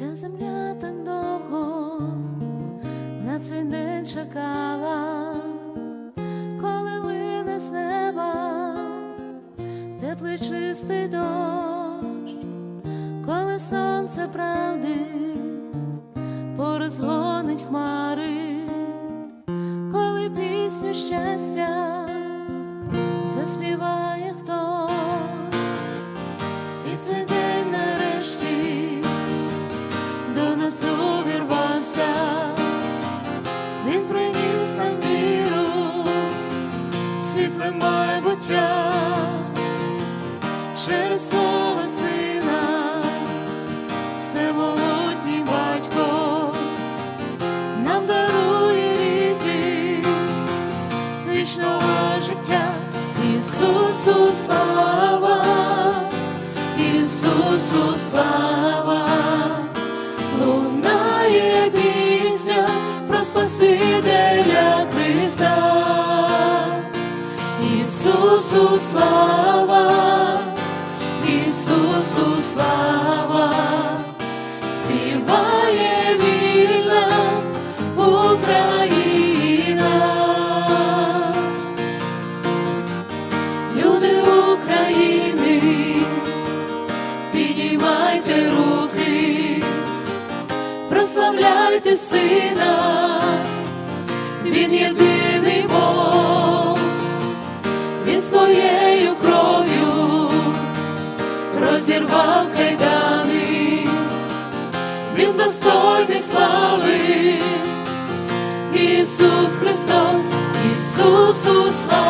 Ця земля так довго на цей день чекала, коли лине з неба теплий чистий дощ, коли сонце правди порозгонить хмари, коли пісню щастя заспіває хтось, і цей вічного життя, Ісусу слава, Ісусу слава, лунає пісня про Спасителя Христа, Ісусу слава, Ісусу слава, співає прославляйте сина, він єдиний Бог, він своєю кров'ю розірвав кайдани, він достойний слави. Ісус Христос, Ісусу слава,